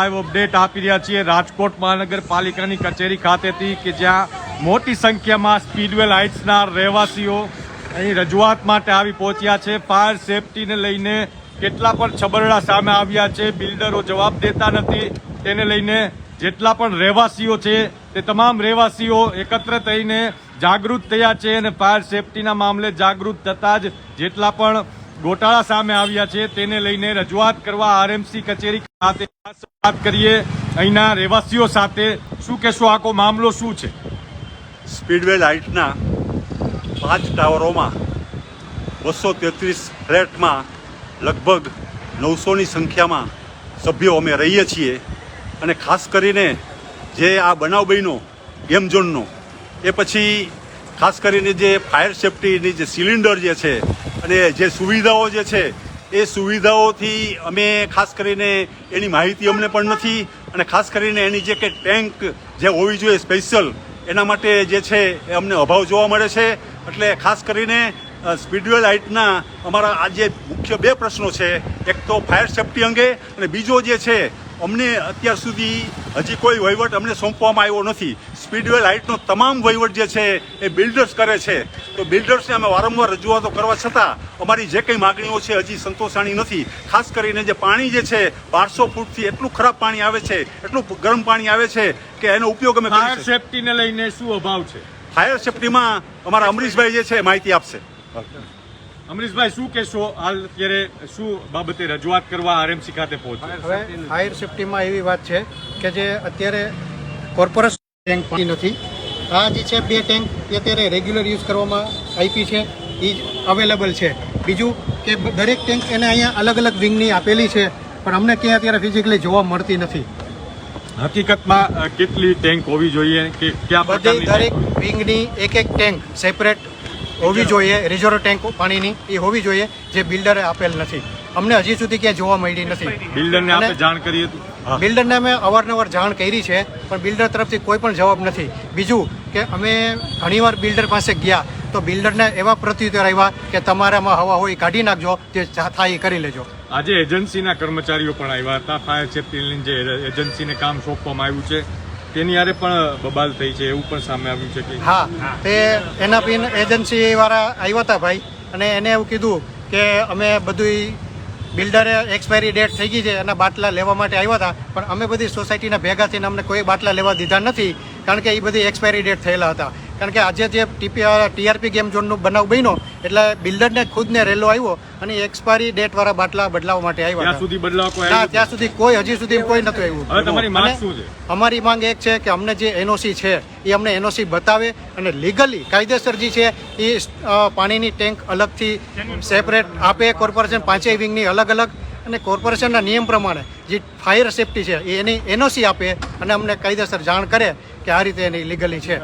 Live update આપી રહ્યા છીએ રાજકોટ મહાનગરપાલિકાની કચેરી ખાતેથી કે જ્યાં મોટી સંખ્યામાં સ્પીડવેલ હાઇટ્સના રહેવાસીઓ અહીં રજૂઆત માટે આવી પહોંચ્યા છે. ફાયર સેફટીને લઈને કેટલા પણ છબરડા સામે આવ્યા છે, બિલ્ડરો જવાબ દેતા નથી. તેને લઈને જેટલા પણ રહેવાસીઓ છે, તે તમામ રહેવાસીઓ એકત્ર થઈને જાગૃત થયા છે અને ફાયર સેફટીના મામલે જાગૃત થતાં જ જેટલા પણ ગોટાળા સામે આવ્યા છે. તેને લઈને રજૂઆત કરવા આરએમસી કચેરી ખાતે વાત કરીએ. અહીંના રહેવાસીઓ સાથે શું કહેશો? આખો મામલો શું છે? સ્પીડવે લાઇટના પાંચ ટાવરોમાં બસો તેત્રીસ ફ્લેટમાં લગભગ નવસોની સંખ્યામાં સભ્યો અમે રહીએ છીએ. અને ખાસ કરીને જે આ બનાવ બન્યો ગેમ ઝોનનો એ પછી ખાસ કરીને જે ફાયર સેફટીની જે સિલિન્ડર જે છે અને જે સુવિધાઓ જે છે, એ સુવિધાઓથી અમે ખાસ કરીને એની માહિતી અમને પણ નથી અને ખાસ કરીને એની જે કે ટેન્ક જે હોવી જોઈએ સ્પેશિયલ, એના માટે જે છે એ અમને અભાવ જોવા મળે છે. એટલે ખાસ કરીને સ્પીડવે લાઇટના અમારા આ જે મુખ્ય બે પ્રશ્નો છે, એક તો ફાયર સેફટી અંગે અને બીજો જે છે અમને અત્યાર સુધી હજી કોઈ વહીવટ અમને સોંપવામાં આવ્યો નથી. સ્પીડવે લાઇટનો તમામ વહીવટ જે છે એ બિલ્ડર્સ કરે છે. તો બિલ્ડર્સને અમે વારંવાર રજૂઆતો કરવા છતાં અમારી જે કંઈ માગણીઓ છે હજી સંતોષાણી નથી. ખાસ કરીને જે પાણી જે છે બારસો ફૂટથી એટલું ખરાબ પાણી આવે છે એટલું ગરમ પાણી આવે છે કે એનો ઉપયોગ અમે કરી ફાયર સેફટીને લઈને શું અભાવ છે? ફાયર સેફટીમાં અમારા અમરીશભાઈ જે છે માહિતી આપશે. અમરીશભાઈ શું કહેશો? હાલ અત્યારે શું બાબતે રજૂઆત કરવા આરએમસી ખાતે પહોંચ્યા? હવે ફાયર સેફટીમાં એવી વાત છે કે જે અત્યારે કોર્પોરેશન ટેન્ક પાણી નથી. આ જે છે બે ટેન્ક અત્યારે રેગ્યુલર યુઝ કરવામાં આપી છે. એ જ અવેલેબલ છે. બીજું કે દરેક ટેન્ક એને અહીંયા અલગ અલગ વિંગની આપેલી છે પણ અમને ક્યાં અત્યારે ફિઝિકલી જોવા મળતી નથી. હકીકતમાં કેટલી ટેન્ક હોવી જોઈએ કે કયા બધી દરેક વિંગની એક એક ટેન્ક સેપરેટ હોવી જોઈએ રિઝર્વ ટેન્ક પાણીની એ હોવી જોઈએ જે બિલ્ડરે આપેલ નથી. અમને હજી સુધી ક્યાંય જોવા મળી નથી. બિલ્ડરને આપણે જાણ કરી હતી? બિલ્ડરને અમે અવારનવાર જાણ કરી છે પણ બિલ્ડર તરફથી કોઈ પણ જવાબ નથી. બીજું કે અમે ઘણીવાર બિલ્ડર પાસે ગયા તો બિલ્ડરને એવા પ્રત્યુત્તર આવ્યા કે તમારામાં હવા હોય કાઢી નાખજો જા- થાય એ કરી લેજો. આજે એજન્સીના કર્મચારીઓ પણ આવ્યા હતા. ફાયર સેફ્ટીની જે એજન્સીને કામ સોંપવામાં આવ્યું છે તેની હારે પણ બબાલ થઈ છે એવું પણ સામે આવ્યું છે કે હા, તે એના પિન એજન્સી વાળા આવ્યા હતા ભાઈ, અને એને એવું કીધું કે અમે બધું બિલ્ડરે એક્સપાયરી ડેટ થઈ ગઈ છે, એના બાટલા લેવા માટે આવ્યા હતા, પણ અમે બધી સોસાયટીના ભેગા થઈને અમને કોઈ બાટલા લેવા દીધા નથી, કારણ કે એ બધી એક્સપાયરી ડેટ થયેલા હતા. કારણ કે આજે જે ટીપી ટીઆરપી ગેમ ઝોનનું બનાવ બન્યો એટલે બિલ્ડરને ખુદને રેલો આવ્યો અને એક્સપાયરી ડેટ વાળા બાટલા બદલાવવા માટે આવ્યા ત્યાં સુધી બદલાવ ના ત્યાં સુધી કોઈ હજી સુધી કોઈ નતું આવ્યું. અમારી માંગ એક છે કે અમને જે એનઓસી છે એ અમને એનઓસી બતાવે અને લીગલી કાયદેસર જે છે એ પાણીની ટેન્ક અલગથી સેપરેટ આપે કોર્પોરેશન પાંચેય વિંગની અલગ અલગ અને કોર્પોરેશનના નિયમ પ્રમાણે જે ફાયર સેફટી છે એની એનઓસી આપે અને અમને કાયદેસર જાણ કરે કે આ રીતે એની લીગલી છે.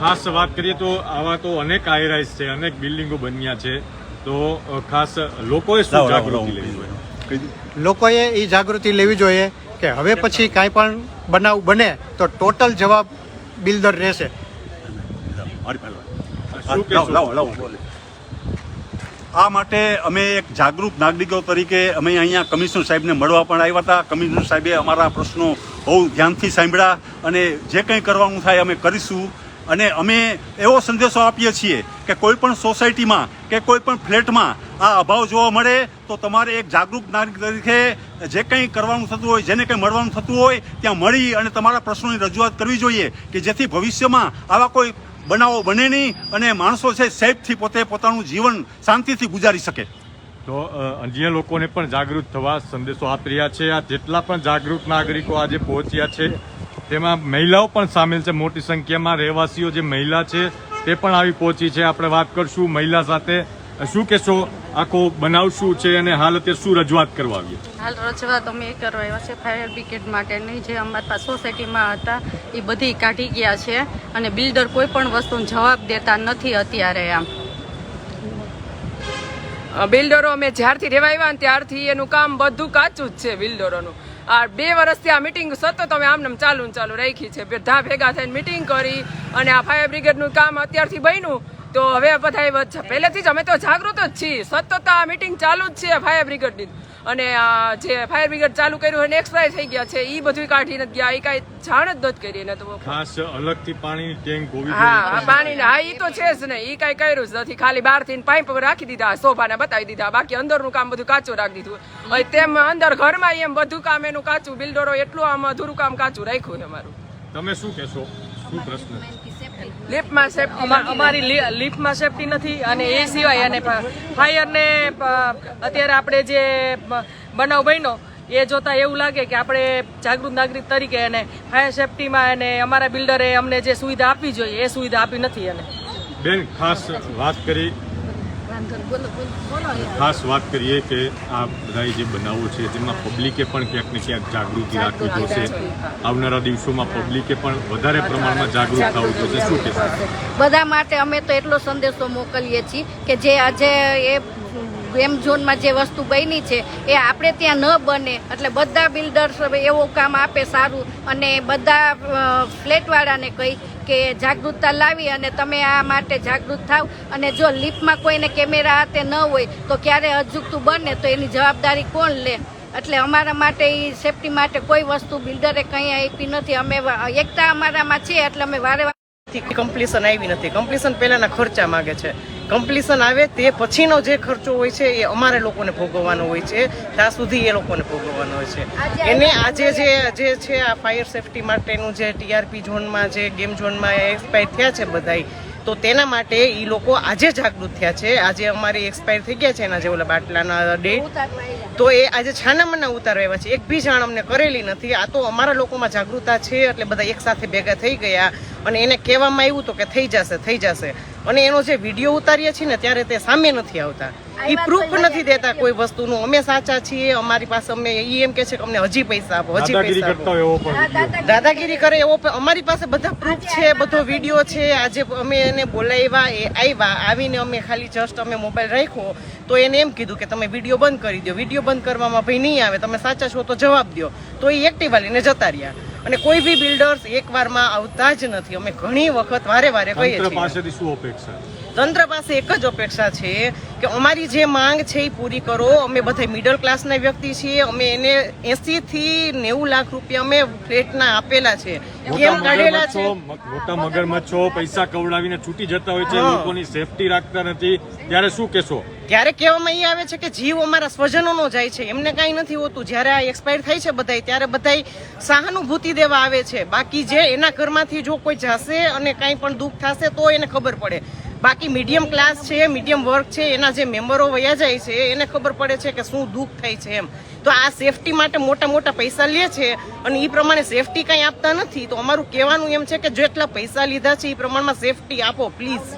ખાસ વાત કરીએ તો આવા તો અનેક હાઈરાઇઝ છે અનેક બિલ્ડિંગો બન્યા છે. તો ખાસ લોકોએ શું જાગૃતિ લેવી જોઈએ? લોકોએ એ જાગૃતિ લેવી જોઈએ કે હવે પછી કાંઈ પણ બનાવ બને તો ટોટલ જવાબ બિલ્ડર રહેશે. મારી પાસે લાવો. શું લાવો, કહેશો લાવો, લાવો. આ માટે અમે એક જાગૃત નાગરિકો તરીકે અમે અહીંયા કમિશનર સાહેબને મળવા પણ આવ્યા હતા. કમિશનર સાહેબે અમારા પ્રશ્નો બહુ ધ્યાનથી સાંભળ્યા અને જે કંઈ કરવાનું થાય અમે કરીશું. અને અમે એવો સંદેશો આપીએ છીએ કે કોઈ પણ સોસાયટીમાં કે કોઈ પણ ફ્લેટમાં આ અભાવ જોવા મળે તો તમારે એક જાગૃત નાગરિક તરીકે જે કંઈ કરવાનું થતું હોય, જેને કંઈ મળવાનું થતું હોય, ત્યાં મળી અને તમારા પ્રશ્નોની રજૂઆત કરવી જોઈએ કે જેથી ભવિષ્યમાં આવા કોઈ બનાવો બને નહીં અને માણસો છે સેફથી પોતે પોતાનું જીવન શાંતિથી ગુજારી શકે. તો અન્ય લોકોને પણ જાગૃત થવા સંદેશો આપી રહ્યા છે. આ જેટલા પણ જાગૃત નાગરિકો આજે પહોંચ્યા છે, તેમાં મહિલાઓ પણ સામેલ છે. મોટી સંખ્યામાં રહેવાસીઓ જે મહિલા છે, તે પણ આવી પહોંચી છે. આપણે વાત કરશું મહિલા સાથે શું કહેશો? આખો બનાવ શું છે અને હાલ અત્યારે શું રજૂઆત કરવા આવી? હાલ રજૂઆત અમે એ કરવા આવ્યા છે ફાયર બ્રિગેડ માટેની જે અમારી પાસે સોસાયટીમાં હતા એ બધી કાઢી ગયા છે અને બિલ્ડર કોઈ પણ વસ્તુનો જવાબ દેતા નથી અત્યારે આમ. બિલ્ડરો અમે જ્યારથી રહેવા આવ્યા ને ત્યારથી એનું કામ બધું કાચું જ છે બિલ્ડરોનું. આ બે વર્ષથી આ મિટિંગ સતત અમે આમને આમ ચાલુ ને ચાલુ રાખી છે. બધા ભેગા થઈને મિટિંગ કરી અને આ ફાયર બ્રિગેડનું કામ અત્યારથી બન્યું. તો હવે બધા વચ્ચે પહેલેથી જ અમે તો જાગૃત જ છીએ. સતત આ મીટિંગ ચાલુ જ છે ફાયર બ્રિગેડની અને આ જે ફાયર બ્રિગેડ ચાલુ કર્યું અને એક્સપાયર થઈ ગયા છે. એ બધું કાઢી નથી ગયા. એ કાંઈ જાણ જ નથી કરી તો. ખાસ અલગથી પાણી ટેન્ક હા હા પાણી હા એ તો છે જ નહીં એ કાંઈ કર્યું જ નથી. ખાલી બહારથી પાઇપ રાખી દીધા સોફાને બતાવી દીધા. બાકી અંદરનું કામ બધું કાચું રાખી દીધું. તેમ અંદર ઘરમાં એમ બધું કામ એનું કાચું. બિલ્ડરો એટલું આમ અધૂરું કામ કાચું રાખ્યું છે અમારું તમે શું કહેશો? શું પ્રશ્ન લિફ્ટમાં સેફ્ટી અમારી લી- લિફ્ટમાં સેફ્ટી નથી અને એ સિવાય અને ફાયરને અત્યારે આપણે જે બનાવ બન્યો એ જોતા એવું લાગે કે આપણે જાગૃત નાગરિક તરીકે અને ફાયર સેફ્ટીમાં અને અમારા બિલ્ડરે અમને જે સુવિધા આપવી જોઈએ એ સુવિધા આપી નથી અને બેન ખાસ વાત કરી ખાસ વાત કરીએ કે આ બધા જે બનાવો છે તેમાં પબ્લિકે પણ ક્યાંક ને ક્યાંક જાગૃતિ રાખવી જોશે. આવનારા દિવસોમાં પબ્લિકે પણ વધારે પ્રમાણમાં જાગૃત થવું જોઈએ શું કહેશો? બધા માટે અમે તો એટલો સંદેશો મોકલીએ છીએ કે જે આજે એ ગેમ ઝોનમાં જે વસ્તુ બની છે એ આપણે ત્યાં ન બને. એટલે બધા બિલ્ડર્સ એવું કામ આપે સારું અને બધા ફ્લેટવાળાને કહી કે જાગૃતતા લાવી અને તમે આ માટે જાગૃત થાવ. અને જો લિફ્ટમાં કોઈને કેમેરા હાથે ન હોય, તો ક્યારે અજુગતું બને, તો એની જવાબદારી કોણ લે? એટલે અમારા માટે એ સેફટી માટે કોઈ વસ્તુ બિલ્ડરે કંઈ આપી નથી. અમે એકતા અમારામાં છે, એટલે અમે વારે વારે કમ્પ્લીશન આવી નથી. કમ્પ્લીશન પહેલાના ખર્ચા માંગે છે. કમ્પ્લીશન આવે તે પછીનો જે ખર્ચો હોય છે એ અમારે લોકોને ભોગવવાનો હોય છે. ત્યાં સુધી એ લોકોને ભોગવવાનો હોય છે. એને આજે જે જે છે આ ફાયર સેફટી માટેનું જે ટીઆરપી ઝોનમાં જે ગેમ ઝોનમાં એક્સપાયર થયા છે બધાય તો તેના માટે એ લોકો આજે જાગૃત થયા છે. આજે અમારી એક્સપાયર થઈ ગયા છે એના જે ઓલા બાટલાના ડેટ તો એ આજે છાનામાના આવ્યા છે. એક બી જાણ અમને કરેલી નથી. આ તો અમારા લોકોમાં જાગૃતતા છે એટલે બધા એક સાથે ભેગા થઈ ગયા અને એને કહેવામાં આવ્યું તો કે થઈ જશે થઈ જશે. અને એનો જે વીડિયો ઉતારીએ છીએ ને, ત્યારે તે સામે નથી આવતા. એ પ્રૂફ નથી દેતા કોઈ વસ્તુનું. અમે સાચા છીએ અમારી પાસે અમે એમ કે છે કે અમને હજી પૈસા આપો હજી દાદાગીરી પૈસા આપો. દાદાગીરી કરે. એવો પણ અમારી પાસે બધા પ્રૂફ છે બધો વીડિયો છે. આજે અમે એને બોલાવ્યા એ આવ્યા આવીને અમે ખાલી જસ્ટ અમે મોબાઈલ રાખ્યો. તો એને એમ કીધું કે તમે વીડિયો બંધ કરી દો વીડિયો બંધ કરવામાં ભાઈ નહીં આવે. તમે સાચા છો તો જવાબ દો તો એ એક્ટિવા લઈને જતા રહ્યા. અને કોઈ બી બિલ્ડર્સ એક વારમાં આવતા જ નથી. અમે ઘણી વખત વારે વારે કહીએ છીએ. પાસેથી શું અપેક્ષા? તંત્ર પાસે એક જ અપેક્ષા છે કે અમારી જે માંગ છે એ પૂરી કરો. અમે બધા મિડલ ક્લાસના વ્યક્તિ છીએ. અમે એને એસી થી નેવું લાખ રૂપિયા અમે ફ્લેટના આપેલા છે. કેમ કાઢેલા છે? મોટા મગરમચ્છો પૈસા કવડાવીને છૂટી જતા હોય છે. લોકોની સેફટી રાખતા નથી. ત્યારે શું કહેશો? ત્યારે કહેવામાં એ આવે છે કે જીવ અમારા સ્વજનોનો જાય છે. એમને કાંઈ નથી હોતું. જ્યારે આ એક્સપાયર થાય છે બધાય ત્યારે બધાય સહાનુભૂતિ દેવા આવે છે. બાકી જે એના ઘરમાંથી જો કોઈ જશે અને કાંઈ પણ દુઃખ થશે તો એને ખબર પડે. બાકી મીડિયમ ક્લાસ છે મીડિયમ વર્ક છે એના જે મેમ્બરો વયા જાય છે, એને ખબર પડે છે કે શું દુઃખ થાય છે એમ. તો આ સેફટી માટે મોટા મોટા પૈસા લે છે અને એ પ્રમાણે સેફટી કંઈ આપતા નથી, તો અમારું કહેવાનું એમ છે કે જેટલા પૈસા લીધા છે એ પ્રમાણમાં સેફટી આપો પ્લીઝ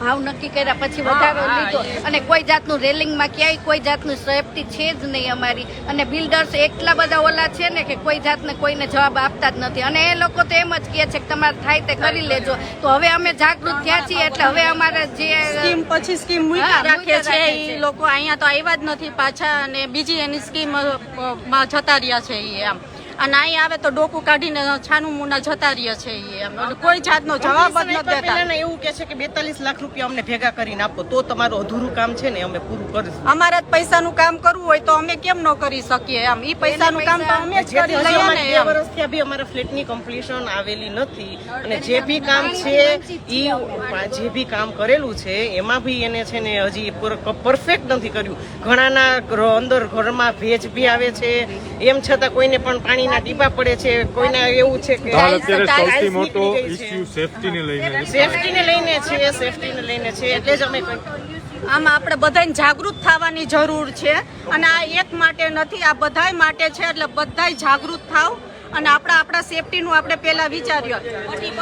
ભાવ નક્કી કર્યા પછી વધારો લીધો. અને કોઈ જાતનું રેલિંગમાં ક્યાંય કોઈ જાતનું સેફટી છે જ નહીં અમારી. અને બિલ્ડર્સ એટલા બધા ઓલા છે ને કે કોઈ જાતને કોઈને જવાબ આપતા જ નથી. અને એ લોકો તો એમ જ કહે છે કે તમારે થાય તે કરી લેજો. તો હવે અમે જાગૃત થયા છીએ એટલે હવે અમારે જે સ્કીમ પછી સ્કીમ મૂકી રાખે છે એ લોકો અહીંયા તો આવ્યા જ નથી પાછા અને બીજી એની સ્કીમમાં જતા રહ્યા છે એ એમ. અને અહીં આવે તો ડોકું કાઢીને છાનું મુના જતા રહીએ છે એ કોઈ જાતનો જવાબ જ નથી દેતા. એવું કે છે કે બેતાલીસ લાખ રૂપિયા અમને ભેગા કરીને આપો તો તમારું અધૂરું કામ છે ને અમે પૂરું કરીશું. અમારે પૈસાનું કામ કરવું હોય તો અમે કેમ ન કરી શકીએ એમ? ઈ પૈસાનું કામ તો અમે જ કરી લઈએ ને બે વર્ષથી બી અમારા ફ્લેટની કમ્પ્લીશન આવેલી નથી. અને જે બી કામ છે ઈ જે બી કામ કરેલું છે એમાં બી એને છે ને હજી પરફેક્ટ નથી કર્યું. ઘણાના અંદર ઘરમાં ભેજ બી આવે છે એમ છતાં કોઈને પણ પાણીના ટીપા પડે છે કોઈને એવું છે કે અત્યારે સૌથી મોટો. ઇસ્યુ સેફટીને લઈને છે. સેફટીને લઈને છે સેફટીને લઈને છે એટલે જ અમે આમ આમાં આપણે બધાને જાગૃત થવાની જરૂર છે અને આ એક માટે નથી આ બધાય માટે છે એટલે બધાય જાગૃત થાવ અને આપણે આપણા સેફટીનું આપણે પહેલા વિચાર્યો.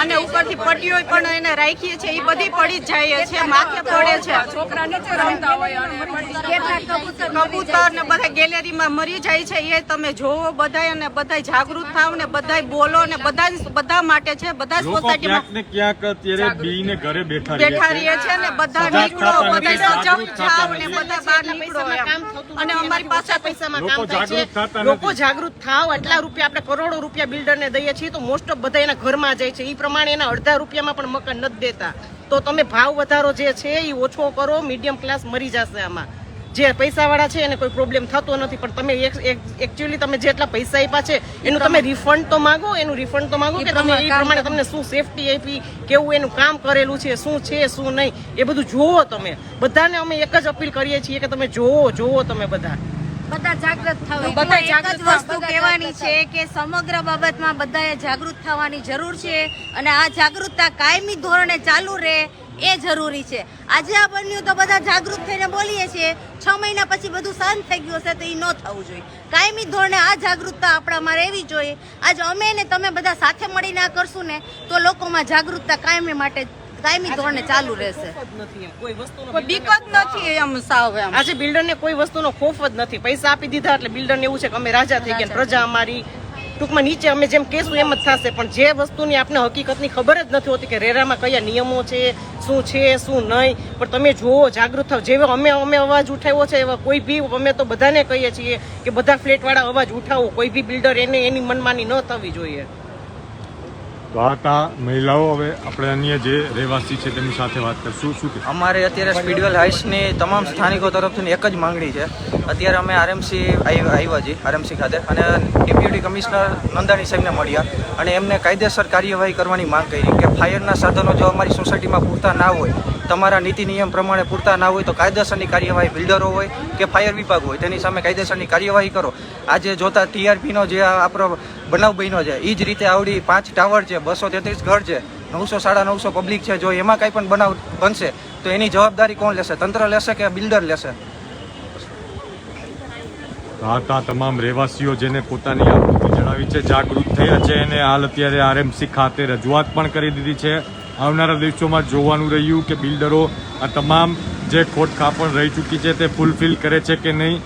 અને ઉપરથી પટ્ટીઓ પણ એને રાખીએ છીએ. એ બધી પડી જ જાય છે માથે પડે છે. છોકરા નીચે રમતા હોય અને પડી જાય. કબૂતર ને બધા ગેલેરીમાં મરી જાય છે. એ તમે જોવો બધાય અને બધા જાગૃત થાવ ને બધાય બોલો ને બધા બધા માટે છે. બધા સોસાયટીમાં ક્યાંક અત્યારે બીને ઘરે બેઠા રહીએ છે ને બધા નીકળો બધા જાગૃત થાવ ને બધા બહાર નીકળો અને અમારી પાસે પૈસામાં લોકો કામ થાય છે. જાગૃત લોકો જાગૃત થાવ એટલા રૂપિયા આપણે કરોડો કરોડો રૂપિયા બિલ્ડરને દઈએ છીએ તો મોસ્ટ ઓફ બધા એના ઘરમાં જાય છે. એ પ્રમાણે એના અડધા રૂપિયામાં પણ મકાન નથી દેતા. તો તમે ભાવ વધારો જે છે એ ઓછો કરો મીડિયમ ક્લાસ મરી જશે આમાં. જે પૈસાવાળા છે એને કોઈ પ્રોબ્લેમ થતો નથી પણ તમે એકચ્યુઅલી તમે જેટલા પૈસા આપ્યા છે એનું તમે રિફંડ તો માંગો એનું રિફંડ તો માંગો કે તમે એ પ્રમાણે તમને શું સેફટી આપી કેવું એનું કામ કરેલું છે શું છે શું નહીં એ બધું જોવો તમે. બધાને અમે એક જ અપીલ કરીએ છીએ કે તમે જોવો જોવો તમે બધા. બધા જાગૃત થવા. બધા જાગૃત વસ્તુ કહેવાની છે કે સમગ્ર બાબતમાં બધાએ જાગૃત થવાની જરૂર છે અને આ જાગૃતતા કાયમી ધોરણે ચાલુ રહે એ જરૂરી છે. આજે આ બન્યું તો બધા જાગૃત થઈને બોલીએ છીએ છ મહિના પછી બધું શાંત થઈ ગયું હશે તો એ ન થવું જોઈએ. કાયમી ધોરણે આ જાગૃતતા આપણામાં રહેવી જોઈએ. આજે અમે ને તમે બધા સાથે મળીને આ કરશું ને તો લોકોમાં જાગૃતતા કાયમી માટે કાયમી ધોરણે ચાલુ રહેશે. કોઈ બીક જ નથી એમ સાવ એમ. આજે બિલ્ડરને કોઈ વસ્તુનો ખોફ જ નથી. પૈસા આપી દીધા એટલે બિલ્ડરને એવું છે કે અમે રાજા થઈ ગયા પ્રજા અમારી. ટૂંકમાં નીચે અમે જેમ કહેશું એમ જ થશે. પણ જે વસ્તુની આપણે હકીકતની ખબર જ નથી હોતી કે રેરામાં કયા નિયમો છે શું છે શું નહીં. પણ તમે જુઓ જાગૃત થાવ જેવો અમે અમે અવાજ ઉઠાવ્યો છે એવા કોઈ બી અમે તો બધાને કહીએ છીએ કે બધા ફ્લેટવાળા અવાજ ઉઠાવો. કોઈ બી બિલ્ડર એને એની મનમાની ન થવી જોઈએ. તો આ તા મહિલાઓ હવે આપણે અન્ય જે રહેવાસી છે તેમની સાથે વાત કરશું. શું કે? અમારે અત્યારે સ્પીડવેલ હાઇટ્સની તમામ સ્થાનિકો તરફથી એક જ માંગણી છે. અત્યારે અમે આરએમસી આવ્યા છીએ આરએમસી ખાતે. અને ડેપ્યુટી કમિશનર નંદાણી સાહેબને મળ્યા અને એમને કાયદેસર કાર્યવાહી કરવાની માંગ કરી કે ફાયરના સાધનો જો અમારી સોસાયટીમાં પૂરતા ના હોય, તમારા નીતિ નિયમ પ્રમાણે પૂરતા ના હોય તો કાયદેસરની કાર્યવાહી બિલ્ડરો હોય કે ફાયર વિભાગ હોય, તેની સામે કાયદેસરની કાર્યવાહી કરો. આજે જોતા ટીઆરપીનો જે આપણો બનાવ બન્યો છે. એ જ રીતે આવડી પાંચ ટાવર છે, બસો તેત્રીસ ઘર છે, નવસો સાડા નવસો પબ્લિક છે. જો એમાં કાંઈ પણ બનાવ બનશે, તો એની જવાબદારી કોણ લેશે? તંત્ર લેશે કે બિલ્ડર લેશે? હતા તમામ રહેવાસીઓ જેને પોતાની આકૃતિ જણાવી છે, જાગૃત થયા છે અને હાલ અત્યારે આરએમસી ખાતે રજૂઆત પણ કરી દીધી છે. આવનારા દિવસોમાં જોવાનું રહ્યું કે બિલ્ડરો આ તમામ જે ખોટખાપણ રહી ચૂકી છે, તે ફૂલફિલ કરે છે કે નહીં?